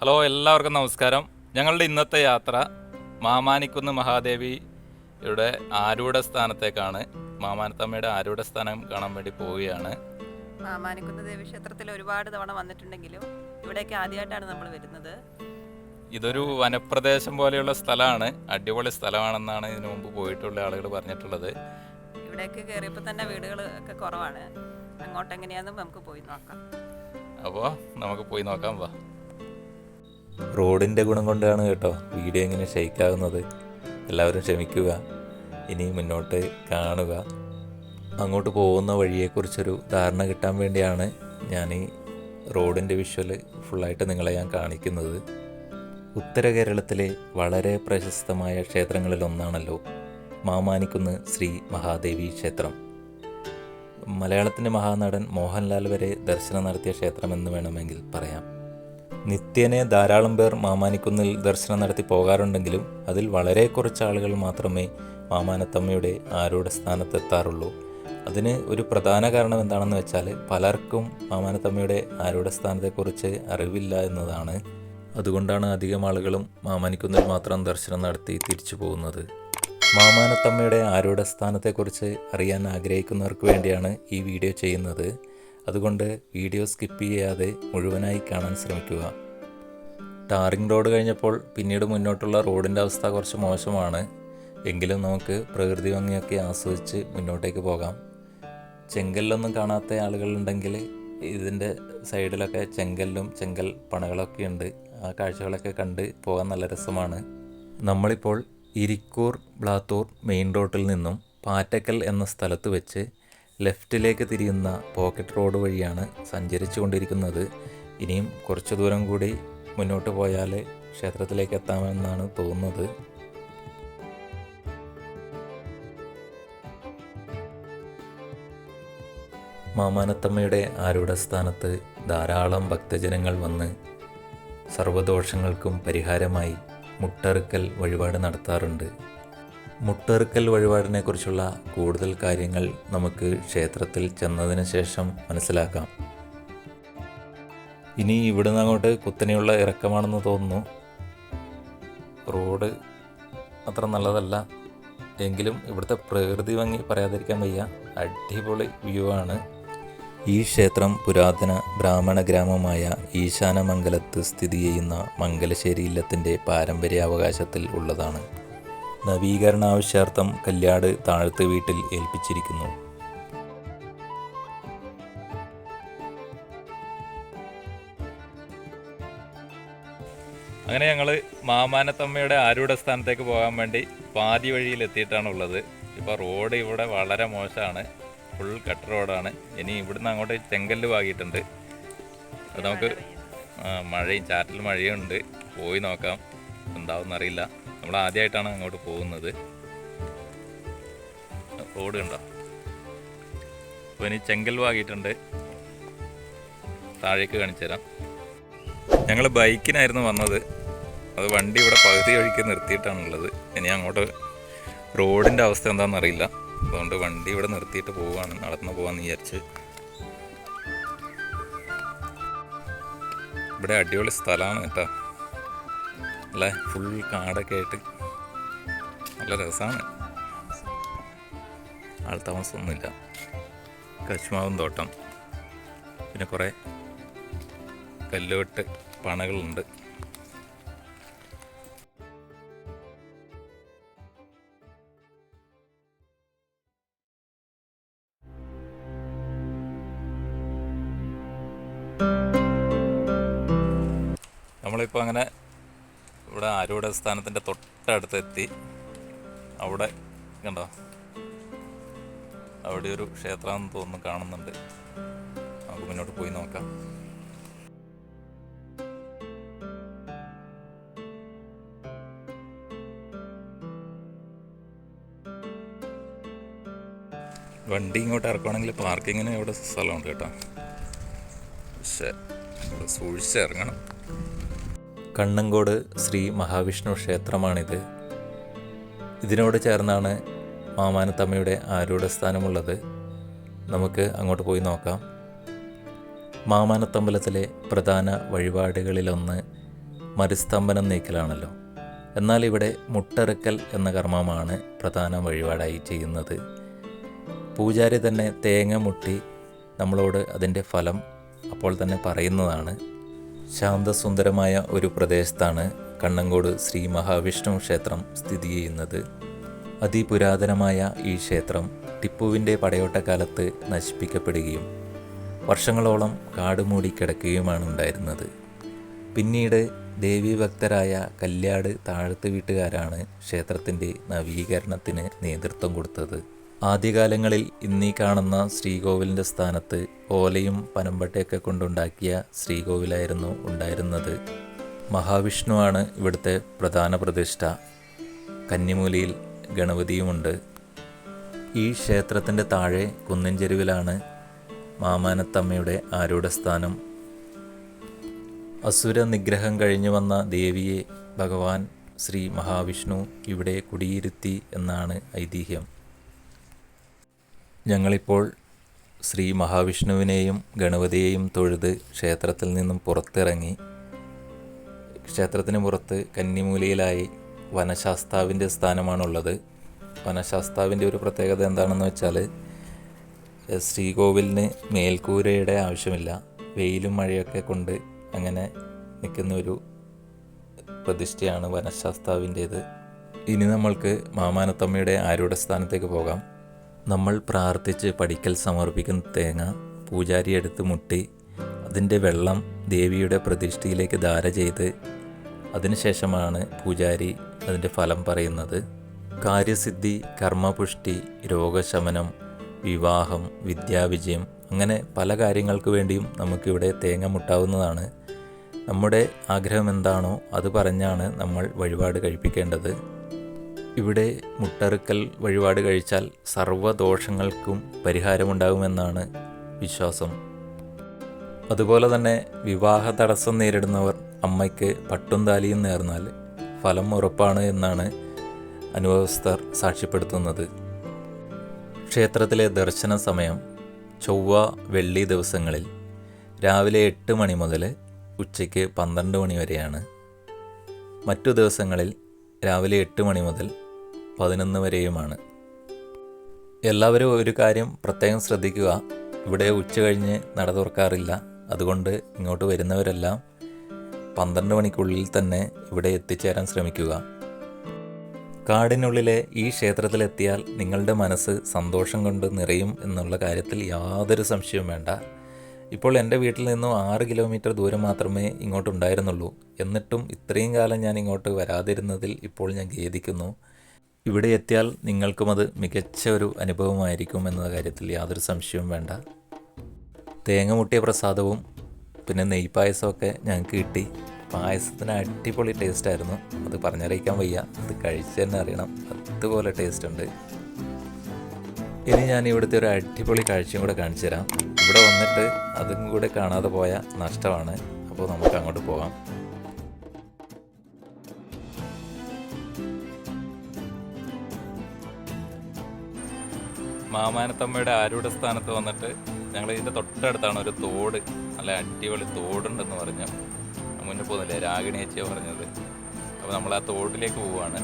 Hello എല്ലാവർക്കും നമസ്കാരം. ഞങ്ങളുടെ ഇന്നത്തെ യാത്ര മാമാനിക്കുന്ന് മഹാദേവിയുടെ ആരൂഢ സ്ഥാനത്തേക്കാണ്. മാമാനത്തമ്മയുടെ ആരൂഢ സ്ഥാനം കാണാൻ വേണ്ടി പോവുകയാണ്. മാമാനിക്കുന്ന് ദേവി ക്ഷേത്രത്തിൽ ഒരുപാട് തവണ വന്നിട്ടുണ്ടെങ്കിലും ഇവിടേക്ക് ആദ്യമായിട്ടാണ് നമ്മൾ വരുന്നത്. ഇതൊരു വനപ്രദേശം പോലെയുള്ള സ്ഥലമാണ്. അടിപൊളി സ്ഥലമാണെന്നാണ് ഇതിനു മുമ്പ് പോയിട്ടുള്ള ആളുകൾ പറഞ്ഞിട്ടുള്ളത്. ഇവിടേക്ക് കയറിയപ്പോൾ തന്നെ വീടുകൾ ഒക്കെ കുറവാണ്. അങ്ങോട്ട് എങ്ങനെയാണെന്ന് നമുക്ക് പോയി നോക്കാം. അപ്പോൾ നമുക്ക് പോയി നോക്കാം വാ. റോഡിന്റെ ഗുണം കൊണ്ടാണ് കേട്ടോ വീഡിയോ ഇങ്ങനെ ഷെയ്ക്കാകുന്നത്. എല്ലാവരും ക്ഷമിക്കുക. ഇനി മുന്നോട്ട് കാണുക. അങ്ങോട്ട് പോകുന്ന വഴിയെക്കുറിച്ചൊരു ധാരണ കിട്ടാൻ വേണ്ടിയാണ് ഞാൻ ഈ റോഡിന്റെ വിഷ്വൽ ഫുള്ളായിട്ട് നിങ്ങളെ ഞാൻ കാണിക്കുന്നത്. ഉത്തര കേരളത്തിലെ വളരെ പ്രശസ്തമായ ക്ഷേത്രങ്ങളിലൊന്നാണല്ലോ മാമാനിക്കുന്ന് ശ്രീ മഹാദേവി ക്ഷേത്രം. മലയാളത്തിന്റെ മഹാനടൻ മോഹൻലാൽ വരെ ദർശനം നടത്തിയ ക്ഷേത്രമെന്ന് വേണമെങ്കിൽ പറയാം. നിത്യേനെ ധാരാളം പേർ മാമാനിക്കുന്നിൽ ദർശനം നടത്തി പോകാറുണ്ടെങ്കിലും അതിൽ വളരെ കുറച്ച് ആളുകൾ മാത്രമേ മാമാനത്തമ്മയുടെ ആരൂഢ സ്ഥാനത്തെത്താറുള്ളൂ. അതിന് ഒരു പ്രധാന കാരണം എന്താണെന്ന് വെച്ചാൽ പലർക്കും മാമാനത്തമ്മയുടെ ആരൂഢ സ്ഥാനത്തെക്കുറിച്ച് അറിവില്ല എന്നതാണ്. അതുകൊണ്ടാണ് അധികം ആളുകളും മാമാനിക്കുന്നിൽ മാത്രം ദർശനം നടത്തി തിരിച്ചു പോകുന്നത്. മാമാനത്തമ്മയുടെ ആരൂഢ സ്ഥാനത്തെക്കുറിച്ച് അറിയാൻ ആഗ്രഹിക്കുന്നവർക്ക് വേണ്ടിയാണ് ഈ വീഡിയോ ചെയ്യുന്നത്. അതുകൊണ്ട് വീഡിയോ സ്കിപ്പ് ചെയ്യാതെ മുഴുവനായി കാണാൻ ശ്രമിക്കുക. ടാറിംഗ് റോഡ് കഴിഞ്ഞപ്പോൾ പിന്നീട് മുന്നോട്ടുള്ള റോഡിന്റെ അവസ്ഥ കുറച്ച് മോശമാണ്. എങ്കിലും നമുക്ക് പ്രകൃതി ഭംഗിയൊക്കെ ആസ്വദിച്ച് മുന്നോട്ടേക്ക് പോകാം. ചെങ്കല്ലൊന്നും കാണാത്ത ആളുകളുണ്ടെങ്കിൽ ഇതിന്റെ സൈഡിലൊക്കെ ചെങ്കല്ലും ചെങ്കൽ പണകളൊക്കെ ഉണ്ട്. ആ കാഴ്ചകളൊക്കെ കണ്ട് പോകാൻ നല്ല രസമാണ്. നമ്മളിപ്പോൾ ഇരിക്കൂർ ബ്ലാത്തൂർ മെയിൻ റോഡിൽ നിന്നും പാറ്റക്കൽ എന്ന സ്ഥലത്ത് വെച്ച് ലെഫ്റ്റിലേക്ക് തിരിയുന്ന പോക്കറ്റ് റോഡ് വഴിയാണ് സഞ്ചരിച്ചു കൊണ്ടിരിക്കുന്നത്. ഇനിയും കുറച്ച് ദൂരം കൂടി മുന്നോട്ട് പോയാൽ ക്ഷേത്രത്തിലേക്ക് എത്താമെന്നാണ് തോന്നുന്നത്. മാമാനത്തമ്മയുടെ ആരൂഢ സ്ഥാനത്ത് ധാരാളം ഭക്തജനങ്ങൾ വന്ന് സർവദോഷങ്ങൾക്കും പരിഹാരമായി മുട്ടറുക്കൽ വഴിപാട് നടത്താറുണ്ട്. മുട്ടറുക്കൽ വഴിപാടിനെക്കുറിച്ചുള്ള കൂടുതൽ കാര്യങ്ങൾ നമുക്ക് ക്ഷേത്രത്തിൽ ചെന്നതിന് ശേഷം മനസ്സിലാക്കാം. ഇനി ഇവിടുന്ന് അങ്ങോട്ട് കുത്തനെയുള്ള ഇറക്കമാണെന്ന് തോന്നുന്നു. റോഡ് അത്ര നല്ലതല്ല. എങ്കിലും ഇവിടുത്തെ പ്രകൃതി ഭംഗി പറയാതിരിക്കാൻ വയ്യ. അടിപൊളി വ്യൂ ആണ്. ഈ ക്ഷേത്രം പുരാതന ബ്രാഹ്മണ ഗ്രാമമായ ഈശാനമംഗലത്ത് സ്ഥിതി ചെയ്യുന്ന മംഗലശ്ശേരി ഇല്ലത്തിന്റെ പാരമ്പര്യാവകാശത്തിൽ ഉള്ളതാണ്. നവീകരണ ആവശ്യാർത്ഥം കല്യാട് താഴത്ത് വീട്ടിൽ ഏൽപ്പിച്ചിരിക്കുന്നു. അങ്ങനെ ഞങ്ങൾ മാമാനത്തമ്മയുടെ ആരൂഢ സ്ഥാനത്തേക്ക് പോകാൻ വേണ്ടി പാതി വഴിയിൽ എത്തിയിട്ടാണ് ഉള്ളത്. ഇപ്പോൾ റോഡ് ഇവിടെ വളരെ മോശമാണ്. ഫുൾ കട്ട് റോഡാണ് ഇനി ഇവിടുന്ന് അങ്ങോട്ട് ചെങ്കല്ല് വാങ്ങിയിട്ടുണ്ട് അപ്പോൾ നമുക്ക് മഴയും ചാറ്റൽ മഴയും ഉണ്ട്. പോയി നോക്കാം. എന്താവും അറിയില്ല. നമ്മൾ ആദ്യമായിട്ടാണ് അങ്ങോട്ട് പോകുന്നത്. റോഡ് കണ്ടോ? അപ്പോൾ ഇനി ചെങ്കൽ വാങ്ങിയിട്ടുണ്ട് താഴേക്ക് കാണിച്ചു തരാം ഞങ്ങൾ ബൈക്കിനായിരുന്നു വന്നത്. അത് വണ്ടി ഇവിടെ പകുതി വഴിക്ക് നിർത്തിയിട്ടാണുള്ളത്. ഇനി അങ്ങോട്ട് റോഡിന്റെ അവസ്ഥ എന്താണെന്ന് അറിയില്ല അതുകൊണ്ട് വണ്ടി ഇവിടെ നിർത്തിയിട്ട് പോവുകയാണ്. നടന്നു പോകാമെന്ന് വിചാരിച്ച്. ഇവിടെ അടിപൊളി സ്ഥലമാണ് കേട്ടോ. അല്ലേ? ഫുൾ കാടൊക്കെ ആയിട്ട്. നല്ല രസമാണ്. ആൾ താമസമൊന്നുമില്ല. കശുമാവും തോട്ടം. പിന്നെ കുറേ കല്ലുവെട്ട് പണകളുണ്ട്. നമ്മളിപ്പോൾ അങ്ങനെ ഇവിടെ ആരൂഢ സ്ഥാനത്തിന്റെ തൊട്ടടുത്ത് എത്തി അവിടെ കണ്ടോ? അവിടെ ഒരു ക്ഷേത്രമെന്ന് തോന്നുന്നു കാണുന്നുണ്ട്. നമുക്ക് മുന്നോട്ട് പോയി നോക്കാം. വണ്ടി ഇങ്ങോട്ട് ഇറക്കുവാണെങ്കിൽ പാർക്കിങ്ങിന് ഇവിടെ സ്ഥലമുണ്ട് കേട്ടോ. പക്ഷേ സൂക്ഷിച്ച് ഇറങ്ങണം കണ്ണങ്കോട് ശ്രീ മഹാവിഷ്ണു ക്ഷേത്രമാണിത്. ഇതിനോട് ചേർന്നാണ് മാമാനത്തമ്മയുടെ ആരൂഢസ്ഥാനമുള്ളത്. നമുക്ക് അങ്ങോട്ട് പോയി നോക്കാം. മാമാനത്തമ്പലത്തിലെ പ്രധാന വഴിപാടുകളിലൊന്ന് മരുസ്തംഭനം നീക്കലാണല്ലോ. എന്നാൽ ഇവിടെ മുട്ടറുക്കൽ എന്ന കർമ്മമാണ് പ്രധാന വഴിപാടായി ചെയ്യുന്നത്. പൂജാരി തന്നെ തേങ്ങ മുട്ടി നമ്മളോട് അതിന്റെ ഫലം അപ്പോൾ തന്നെ പറയുന്നതാണ്. ശാന്തസുന്ദരമായ ഒരു പ്രദേശത്താണ് കണ്ണങ്കോട് ശ്രീ മഹാവിഷ്ണു ക്ഷേത്രം സ്ഥിതി ചെയ്യുന്നത്. അതിപുരാതനമായ ഈ ക്ഷേത്രം ടിപ്പുവിന്റെ പടയോട്ടക്കാലത്ത് നശിപ്പിക്കപ്പെടുകയും വർഷങ്ങളോളം കാടുമൂടി മൂടിക്കിടക്കുകയുമാണ് ഉണ്ടായിരുന്നത്. പിന്നീട് ദേവീഭക്തരായ കല്യാട് താഴത്ത് വീട്ടുകാരാണ് ക്ഷേത്രത്തിന്റെ നവീകരണത്തിന് നേതൃത്വം കൊടുത്തത്. ആദ്യകാലങ്ങളിൽ ഇന്നീ കാണുന്ന ശ്രീകോവിലിന്റെ സ്ഥാനത്ത് ഓലയും പനമ്പട്ടയൊക്കെ കൊണ്ടുണ്ടാക്കിയ ശ്രീകോവിലായിരുന്നു ഉണ്ടായിരുന്നത്. മഹാവിഷ്ണുവാണ് ഇവിടുത്തെ പ്രധാന പ്രതിഷ്ഠ. കന്നിമൂലിയിൽ ഗണപതിയുമുണ്ട്. ഈ ക്ഷേത്രത്തിന്റെ താഴെ കുന്നിൻ ചെരുവിലാണ് മാമാനത്തമ്മയുടെ ആരൂഢസ്ഥാനം അസുര നിഗ്രഹം കഴിഞ്ഞു വന്ന ദേവിയെ ഭഗവാൻ ശ്രീ മഹാവിഷ്ണു ഇവിടെ കുടിയിരുത്തി എന്നാണ് ഐതിഹ്യം. ഞങ്ങളിപ്പോൾ ശ്രീ മഹാവിഷ്ണുവിനെയും ഗണപതിയെയും തൊഴുത് ക്ഷേത്രത്തിൽ നിന്നും പുറത്തിറങ്ങി ക്ഷേത്രത്തിന് പുറത്ത് കന്നിമൂലയിലായി വനശാസ്താവിന്റെ സ്ഥാനമാണുള്ളത്. വനശാസ്താവിന്റെ ഒരു പ്രത്യേകത എന്താണെന്ന് വെച്ചാൽ ശ്രീകോവിലിന് മേൽക്കൂരയുടെ ആവശ്യമില്ല. വെയിലും മഴയൊക്കെ കൊണ്ട് അങ്ങനെ നിൽക്കുന്ന ഒരു പ്രതിഷ്ഠയാണ് വനശാസ്താവിന്റേത്. ഇനി നമ്മൾക്ക് മാമാനത്തമ്മയുടെ ആരുടെ സ്ഥാനത്തേക്ക് പോകാം. നമ്മൾ പ്രാർത്ഥിച്ച് പഠിക്കൽ സമർപ്പിക്കുന്ന തേങ്ങ പൂജാരി എടുത്ത് മുട്ടി അതിന്റെ വെള്ളം ദേവിയുടെ പ്രതിഷ്ഠയിലേക്ക് ധാര ചെയ്ത് അതിനുശേഷമാണ് പൂജാരി അതിന്റെ ഫലം പറയുന്നത്. കാര്യസിദ്ധി കർമ്മപുഷ്ടി രോഗശമനം വിവാഹം വിദ്യാവിജയം അങ്ങനെ പല കാര്യങ്ങൾക്ക് വേണ്ടിയും നമുക്കിവിടെ തേങ്ങ മുട്ടാവുന്നതാണ്. നമ്മുടെ ആഗ്രഹം എന്താണോ അത് പറഞ്ഞാണ് നമ്മൾ വഴിപാട് കഴിപ്പിക്കേണ്ടത്. ഇവിടെ മുട്ടറുക്കൽ വഴിപാട് കഴിച്ചാൽ സർവദോഷങ്ങൾക്കും പരിഹാരമുണ്ടാകുമെന്നാണ് വിശ്വാസം. അതുപോലെ തന്നെ വിവാഹ തടസ്സം നേരിടുന്നവർ അമ്മയ്ക്ക് പട്ടും താലിയും നേർന്നാൽ ഫലം ഉറപ്പാണ് എന്നാണ് അനുഭവസ്ഥർ സാക്ഷ്യപ്പെടുത്തുന്നത്. ക്ഷേത്രത്തിലെ ദർശന സമയം ചൊവ്വ വെള്ളി ദിവസങ്ങളിൽ രാവിലെ എട്ട് മണി മുതൽ ഉച്ചയ്ക്ക് പന്ത്രണ്ട് മണി വരെയാണ്. മറ്റു ദിവസങ്ങളിൽ രാവിലെ എട്ട് മണി മുതൽ പതിനൊന്ന് വരെയുമാണ്. എല്ലാവരും ഒരു കാര്യം പ്രത്യേകം ശ്രദ്ധിക്കുക. ഇവിടെ ഉച്ച കഴിഞ്ഞ് നട തുറക്കാറില്ല. അതുകൊണ്ട് ഇങ്ങോട്ട് വരുന്നവരെല്ലാം പന്ത്രണ്ട് മണിക്കുള്ളിൽ തന്നെ ഇവിടെ എത്തിച്ചേരാൻ ശ്രമിക്കുക. കാടിനുള്ളിലെ ഈ ക്ഷേത്രത്തിലെത്തിയാൽ നിങ്ങളുടെ മനസ്സ് സന്തോഷം കൊണ്ട് നിറയും എന്നുള്ള കാര്യത്തിൽ യാതൊരു സംശയവും വേണ്ട. ഇപ്പോൾ എന്റെ വീട്ടിൽ നിന്നും ആറ് കിലോമീറ്റർ ദൂരം മാത്രമേ ഇങ്ങോട്ടുണ്ടായിരുന്നുള്ളൂ. എന്നിട്ടും ഇത്രയും കാലം ഞാൻ ഇങ്ങോട്ട് വരാതിരുന്നതിൽ ഇപ്പോൾ ഞാൻ ഖേദിക്കുന്നു. ഇവിടെ എത്തിയാൽ നിങ്ങൾക്കും അത് മികച്ച ഒരു അനുഭവമായിരിക്കും എന്ന കാര്യത്തിൽ യാതൊരു സംശയവും വേണ്ട. തേങ്ങ മുട്ടിയ പ്രസാദവും പിന്നെ നെയ്പായസമൊക്കെ ഞങ്ങൾക്ക് കിട്ടി. പായസത്തിന് അടിപൊളി ടേസ്റ്റ് ആയിരുന്നു. അത് പറഞ്ഞറിയിക്കാൻ വയ്യ. അത് കഴിച്ച് തന്നെ അറിയണം. അതുപോലെ ടേസ്റ്റ് ഉണ്ട്. ഇനി ഞാൻ ഇവിടുത്തെ ഒരു അടിപൊളി കാഴ്ചയും കൂടെ കാണിച്ചു തരാം ഇവിടെ വന്നിട്ട് അതും കൂടെ കാണാതെ പോയ നഷ്ടമാണ്. അപ്പോൾ നമുക്ക് അങ്ങോട്ട് പോകാം. മാമാനത്തമ്മയുടെ ആരുടെ സ്ഥാനത്ത് വന്നിട്ട് ഞങ്ങൾ ഇതിന്റെ തൊട്ടടുത്താണ് ഒരു തോട് നല്ല അടിപൊളി തോടുണ്ടെന്ന് പറഞ്ഞു. മുന്നേ പോകുന്നില്ലേ? രാഗിണി ചേച്ചിയാ പറഞ്ഞത്. അപ്പോൾ നമ്മൾ ആ തോട്ടിലേക്ക് പോവാണ്.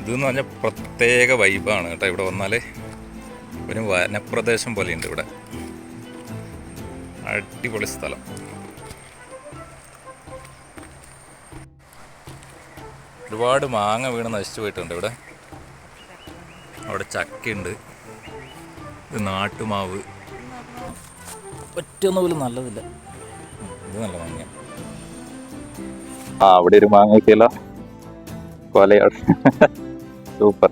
ഇതെന്ന് പറഞ്ഞാൽ പ്രത്യേക വൈബാണ് കേട്ടോ ഇവിടെ വന്നാൽ ഒരു വനപ്രദേശം പോലെയുണ്ട് ഇവിടെ. അടിപൊളി സ്ഥലം. ഒരുപാട് മാങ്ങ വീണ് നശിച്ചു പോയിട്ടുണ്ട് ഇവിടെ. അവിടെ ചക്കയുണ്ട്. ഇത് നാട്ടുമാവ്. ഒറ്റൊന്നും പോലും നല്ലതില്ല. ഇത് നല്ല മാങ്ങ ആ അവിടെ ഒരു മാങ്ങ കിട്ടിയല്ലോ. കൊലയാണ് സൂപ്പർ.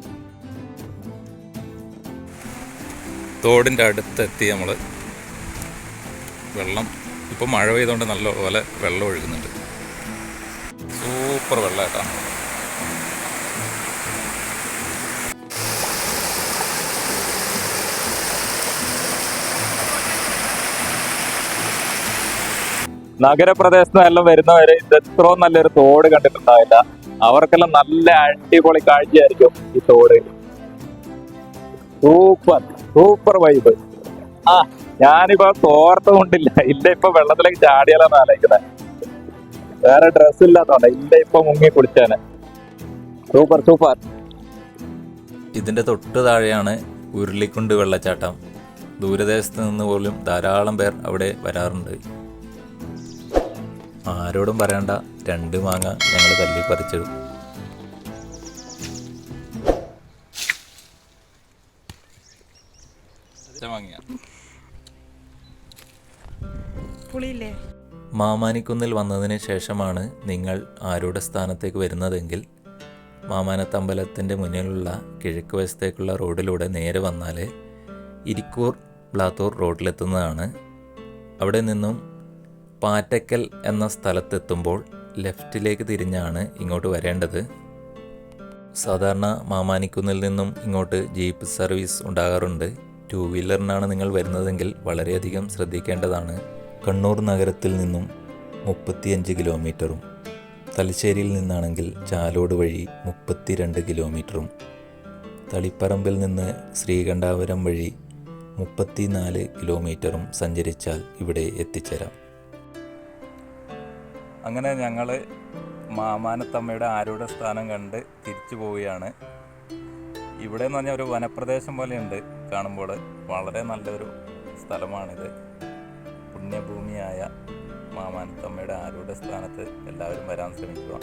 തോടിന്റെ അടുത്തെത്തി നമ്മൾ വെള്ളം ഇപ്പം മഴ പെയ്തുകൊണ്ട് നല്ല പോലെ വെള്ളം ഒഴുകുന്നുണ്ട്. സൂപ്പർ വെള്ളം കേട്ടോ നഗരപ്രദേശത്ത് നിന്നെല്ലാം വരുന്നവര് ഇത് എത്ര നല്ലൊരു തോട് കണ്ടിട്ടുണ്ടാവില്ല. അവർക്കെല്ലാം നല്ല അടിപൊളി കാഴ്ചയായിരിക്കും ഈ തോട്. സൂപ്പർ സൂപ്പർ വൈബ് ആ ഞാനിപ്പോ തോർത്ത കൊണ്ടില്ല. ഇല്ല ഇപ്പൊ വെള്ളത്തിലേക്ക് ചാടിയാലാണ് ആലോചിക്കുന്നത് വേറെ ഡ്രസ് ഇല്ലാത്തോണ്ട ഇല്ല ഇപ്പൊ മുങ്ങി കുളിച്ചാന്. സൂപ്പർ സൂപ്പർ ഇതിന്റെ തൊട്ട് താഴെയാണ് ഉരുളിക്കുണ്ട് വെള്ളച്ചാട്ടം. ദൂരദേശത്ത് നിന്ന് പോലും ധാരാളം പേർ അവിടെ വരാറുണ്ട്. ആരോടും പറയണ്ട. രണ്ട് മാങ്ങ ഞങ്ങൾ തല്ലി പറിച്ചിടും. പുളിയില്ലേ? മാമാനിക്കുന്നിൽ വന്നതിന് ശേഷമാണ് നിങ്ങൾ ആരുടെ സ്ഥാനത്തേക്ക് വരുന്നതെങ്കിൽ മാമാനത്തമ്പലത്തിന്റെ മുന്നിലുള്ള കിഴക്ക് വശത്തേക്കുള്ള റോഡിലൂടെ നേരെ വന്നാൽ ഇരിക്കൂർ ബ്ലാത്തൂർ റോഡിലെത്തുന്നതാണ്. അവിടെ നിന്നും പാറ്റക്കൽ എന്ന സ്ഥലത്തെത്തുമ്പോൾ ലെഫ്റ്റിലേക്ക് തിരിഞ്ഞാണ് ഇങ്ങോട്ട് വരേണ്ടത്. സാധാരണ മാമാനിക്കുന്നിൽ നിന്നും ഇങ്ങോട്ട് ജീപ്പ് സർവീസ് ഉണ്ടാകാറുണ്ട്. ടൂ വീലറിനാണ് നിങ്ങൾ വരുന്നതെങ്കിൽ വളരെയധികം ശ്രദ്ധിക്കേണ്ടതാണ്. കണ്ണൂർ നഗരത്തിൽ നിന്നും മുപ്പത്തിയഞ്ച് കിലോമീറ്ററും തലശ്ശേരിയിൽ നിന്നാണെങ്കിൽ ചാലോട് വഴി മുപ്പത്തിരണ്ട് കിലോമീറ്ററും തളിപ്പറമ്പിൽ നിന്ന് ശ്രീകണ്ഠാപുരം വഴി മുപ്പത്തിനാല് കിലോമീറ്ററും സഞ്ചരിച്ചാൽ ഇവിടെ എത്തിച്ചേരാം. അങ്ങനെ ഞങ്ങൾ മാമാനത്തമ്മയുടെ ആരുടെ സ്ഥാനം കണ്ട് തിരിച്ചു പോവുകയാണ്. ഇവിടെ എന്ന് പറഞ്ഞാൽ ഒരു വനപ്രദേശം പോലെയുണ്ട് കാണുമ്പോൾ വളരെ നല്ലൊരു സ്ഥലമാണിത്. പുണ്യഭൂമിയായ മാമാനത്തമ്മയുടെ ആരുടെ സ്ഥാനത്ത് എല്ലാവരും വരാൻ ശ്രമിക്കുക.